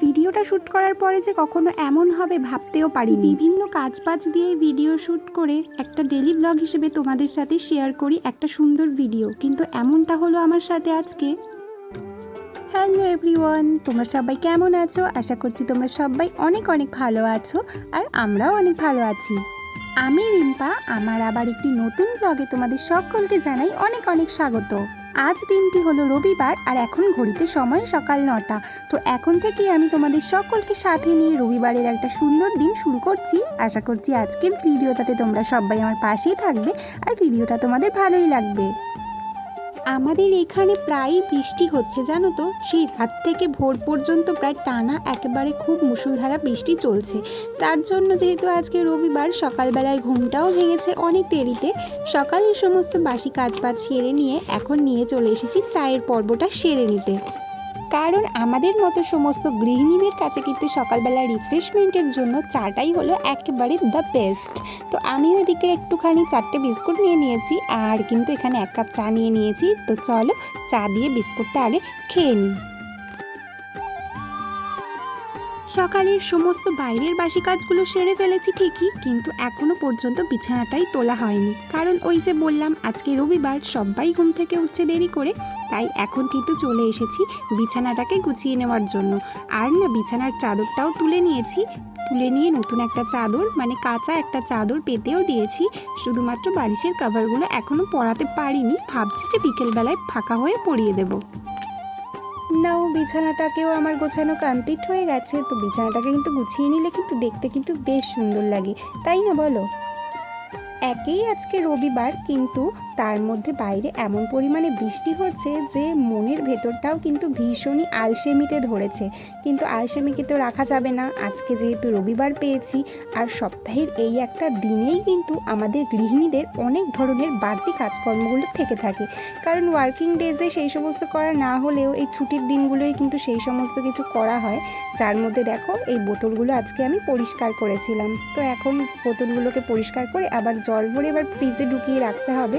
ভিডিওটা শ্যুট করার পরে যে কখনো এমন হবে ভাবতেও পারিনি। বিভিন্ন কাজ বাজ দিয়ে ভিডিও শ্যুট করে একটা ডেলি ব্লগ হিসেবে তোমাদের সাথে শেয়ার করি একটা সুন্দর ভিডিও। কিন্তু এমনটা হলো আমার সাথে আজকে। হ্যালো এভরিওয়ান, তোমরা সবাই কেমন আছো? আশা করছি তোমরা সবাই অনেক অনেক ভালো আছো আর আমরাও অনেক ভালো আছি। আমি রিম্পা, আমার আবার একটি নতুন ব্লগে তোমাদের সকলকে জানাই অনেক অনেক স্বাগত। আজ দিনটি হলো রবিবার আর এখন ঘড়িতে সময় সকাল নটা। তো এখন থেকে আমি তোমাদের সকলকে সাথে নিয়ে রবিবারের একটা সুন্দর দিন শুরু করছি। আশা করছি আজকের ভিডিওটাতে তোমরা সবাই আমার পাশেই থাকবে আর ভিডিওটা তোমাদের ভালোই লাগবে। আমাদের এখানে প্রায়ই বৃষ্টি হচ্ছে, জানো তো? সেই রাত থেকে ভোর পর্যন্ত প্রায় টানা একেবারে খুব মুসুলধারা বৃষ্টি চলছে। তার জন্য যেহেতু আজকে রবিবার, সকালবেলায় ঘুমটাও ভেঙেছে অনেক দেরিতে। সকালের সমস্ত বাসি কাজ বাজ সেরে নিয়ে এখন নিয়ে চলে এসেছি চায়ের পর্বটা সেরে নিতে। কারণ আমাদের মতো সমস্ত গৃহিণীদের কাছে কিন্তু সকালবেলা রিফ্রেশমেন্টের জন্য চাটাই হলো একেবারে দ্য বেস্ট তো আমি ওইদিকে একটুখানি চারটে বিস্কুট নিয়ে নিয়েছি, আর কিন্তু এখানে এক কাপ চা নিয়ে নিয়েছি। তো চলো চা দিয়ে বিস্কুটটা আগে খেয়ে নিই। সকালের সমস্ত বাইরের বাসি কাজগুলো সেরে ফেলেছি ঠিকই, কিন্তু এখনও পর্যন্ত বিছানাটাই তোলা হয়নি। কারণ ওই যে বললাম, আজকে রবিবার সবাই ঘুম থেকে উঠছে দেরি করে, তাই এখন কিন্তু চলে এসেছি বিছানাটাকে গুছিয়ে নেওয়ার জন্য। আর না, বিছানার চাদরটাও তুলে নিয়েছি। তুলে নিয়ে নতুন একটা চাদর মানে কাঁচা একটা চাদর পেতেও দিয়েছি। শুধুমাত্র বালিশের কাভারগুলো এখনও পরাতে পারিনি। ভাবছি যে বিকেলবেলায় ফাঁকা হয়ে পরিয়ে দেবো। নাও, বিছানাটাকেও আমার গোছানো কমপ্লিট হয়ে গেছে। তো বিছানাটাকে কিন্তু গুছিয়ে নিলে কিন্তু দেখতে কিন্তু বেশ সুন্দর লাগে। তাই না বলো? একেই আজকে রবিবার, কিন্তু তার মধ্যে বাইরে এমন পরিমাণে বৃষ্টি হচ্ছে যে মনের ভেতরটাও কিন্তু ভীষণই আলসেমিতে ধরেছে। কিন্তু আলসেমিকে তো রাখা যাবে না। আজকে যেহেতু রবিবার পেয়েছি, আর সপ্তাহের এই একটা দিনেই কিন্তু আমাদের গৃহিণীদের অনেক ধরনের বাড়তি কাজকর্মগুলো থেকে থাকে। কারণ ওয়ার্কিং ডেজে সেই সমস্ত করা না হলেও এই ছুটির দিনগুলোই কিন্তু সেই সমস্ত কিছু করা হয়। যার মধ্যে দেখো, এই বোতলগুলো আজকে আমি পরিষ্কার করেছিলাম। তো এখন বোতলগুলোকে পরিষ্কার করে আবার জল ভরে এবার ফ্রিজে ঢুকিয়ে রাখতে হবে।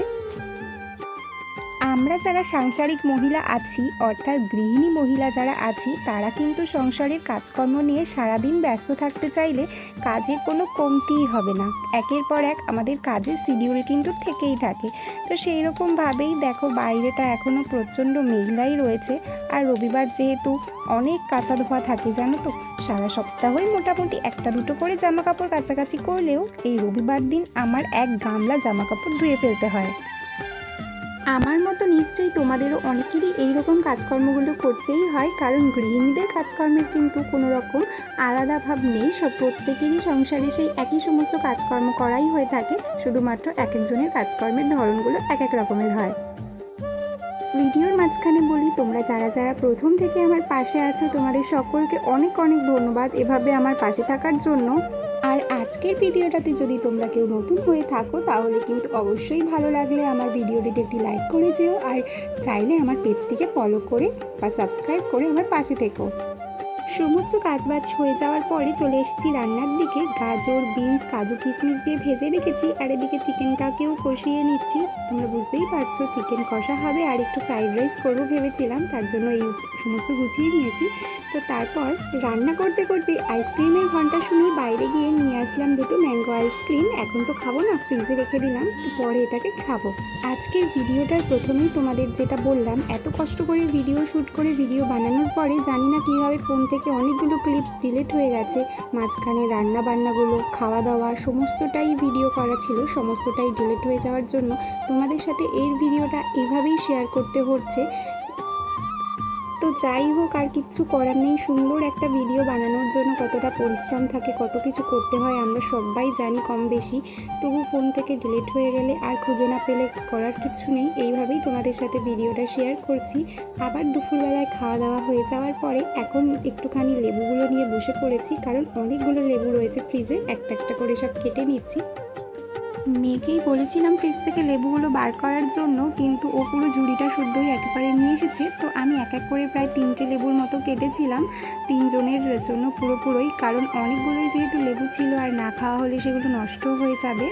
আমরা যারা সাংসারিক মহিলা আছি, অর্থাৎ গৃহিণী মহিলা যারা আছি, তারা কিন্তু সংসারের কাজকর্ম নিয়ে সারাদিন ব্যস্ত থাকতে চাইলে কাজের কোনো কমতিই হবে না। একের পর এক আমাদের কাজের শিডিউল কিন্তু থেকেই থাকে। তো সেই রকমভাবেই দেখো বাইরেটা এখনও প্রচণ্ড মেঘলাই রয়েছে। আর রবিবার যেহেতু অনেক কাঁচা ধোয়া থাকে, জানো তো? সারা সপ্তাহই মোটামুটি একটা দুটো করে জামা কাপড় কাছাকাছি করলেও এই রবিবার দিন আমার এক গামলা জামা কাপড় ধুয়ে ফেলতে হয়। আমার মতো নিশ্চয়ই তোমাদেরও অনেকেরই এই রকম কাজকর্মগুলো করতেই হয়, কারণ গৃহিণীদের কাজকর্মের কিন্তু কোনো রকম আলাদা ভাব নেই। সব প্রত্যেকেরই সংসারে সেই একই সমস্ত কাজকর্ম করাই হয়ে থাকে, শুধুমাত্র এক একজনের কাজকর্মের ধরনগুলো এক এক রকমের হয়। ভিডিওর মাঝখানে বলি, তোমরা যারা যারা প্রথম থেকে আমার পাশে আছো, তোমাদের সকলকে অনেক অনেক ধন্যবাদ এভাবে আমার পাশে থাকার জন্য। আর আজকের ভিডিওটাতে যদি তোমরা কেউ নতুন হয়ে থাকো, তাহলে কিন্তু অবশ্যই ভালো লাগলে আমার ভিডিওটিতে একটি লাইক করে যেও। আর চাইলে আমার পেজটিকে ফলো করে বা সাবস্ক্রাইব করে আমার পাশে থেকো। সমস্ত কাজবাজ হয়ে যাওয়ার পরে চলে এসেছি রান্নার দিকে। গাজর, বিনস, কাজু কিশমিশ দিয়ে ভেজে রেখেছি। আর এদিকে চিকেনটাকেও কষিয়ে নিচ্ছি। তোমরা বুঝতেই পারছ, চিকেন কষা হবে আর একটু ফ্রাইড রাইস করব ভেবেছিলাম। তার জন্য এই সমস্ত গুছিয়ে নিয়েছি। তো তারপর রান্না করতে করতে আইসক্রিমের ঘণ্টা শুনিয়ে বাইরে গিয়ে নিয়ে আসলাম দুটো ম্যাঙ্গো আইসক্রিম। এখন তো খাব না, ফ্রিজে রেখে দিলাম। পরে এটাকে খাব। আজকের ভিডিওটার প্রথমেই তোমাদের যেটা বললাম, এত কষ্ট করে ভিডিও শ্যুট করে ভিডিও বানানোর পরে জানি না কীভাবে ফোন থেকে অনেকগুলো ক্লিপস ডিলিট হয়ে গেছে। মাঝখানে রান্না বান্নাগুলো খাওয়া দাওয়া সমস্তটাই ভিডিও করা ছিল, সমস্তটাই ডিলিট হয়ে যাওয়ার জন্য তোমাদের সাথে এর ভিডিওটা এভাবেই শেয়ার করতে হচ্ছে। তো যাই হোক, আর কিচ্ছু করার নেই। সুন্দর একটা ভিডিও বানানোর জন্য কতটা পরিশ্রম থাকে, কত কিছু করতে হয়, আমরা সবাই জানি কম বেশি। তবু ফোন থেকে ডিলিট হয়ে গেলে আর খুঁজে না পেলে করার কিছু নেই। এইভাবেই তোমাদের সাথে ভিডিওটা শেয়ার করছি। আবার দুপুরবেলায় খাওয়া দাওয়া হয়ে যাওয়ার পরে এখন একটুখানি লেবুগুলো নিয়ে বসে পড়েছি, কারণ অনেকগুলো লেবু রয়েছে ফ্রিজে একটা একটা করে সব কেটে নিচ্ছি। মেয়েকেই বলেছিলাম ফ্রিজ থেকে লেবুগুলো বার করার জন্য, কিন্তু ও পুরো ঝুড়িটা শুদ্ধই একেবারে নিয়ে এসেছে। তো আমি এক এক করে প্রায় তিনটে লেবুর মতো কেটেছিলাম, তিনজনের জন্য পুরোপুরোই। কারণ অনেকগুলোই যেহেতু লেবু ছিল আর না খাওয়া হলে সেগুলো নষ্ট হয়ে যাবে।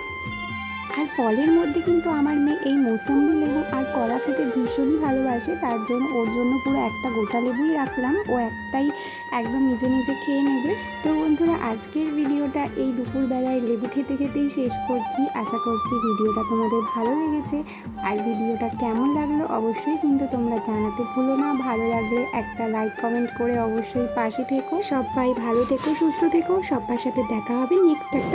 আর ফলের মধ্যে কিন্তু আমার মেয়ে এই মৌসম্বি লেবু আর কলা খেতে ভীষণই ভালোবাসে, তার জন্য ওর জন্য পুরো একটা গোটা লেবুই রাখলাম। ও একটাই একদম নিজে নিজে খেয়ে নেবে। তো বন্ধুরা, আজকের ভিডিওটা এই দুপুরবেলায় লেবু খেতে খেতেই শেষ করছি। আশা করছি ভিডিওটা তোমাদের ভালো লেগেছে। আর ভিডিওটা কেমন লাগল অবশ্যই কিন্তু তোমরা জানাতে ভুলো না। ভালো লাগলে একটা লাইক, কমেন্ট করে অবশ্যই পাশে থেকো। সবাই ভালো থেকো, সুস্থ থেকো। সবার সাথে দেখা হবে নেক্সট একটা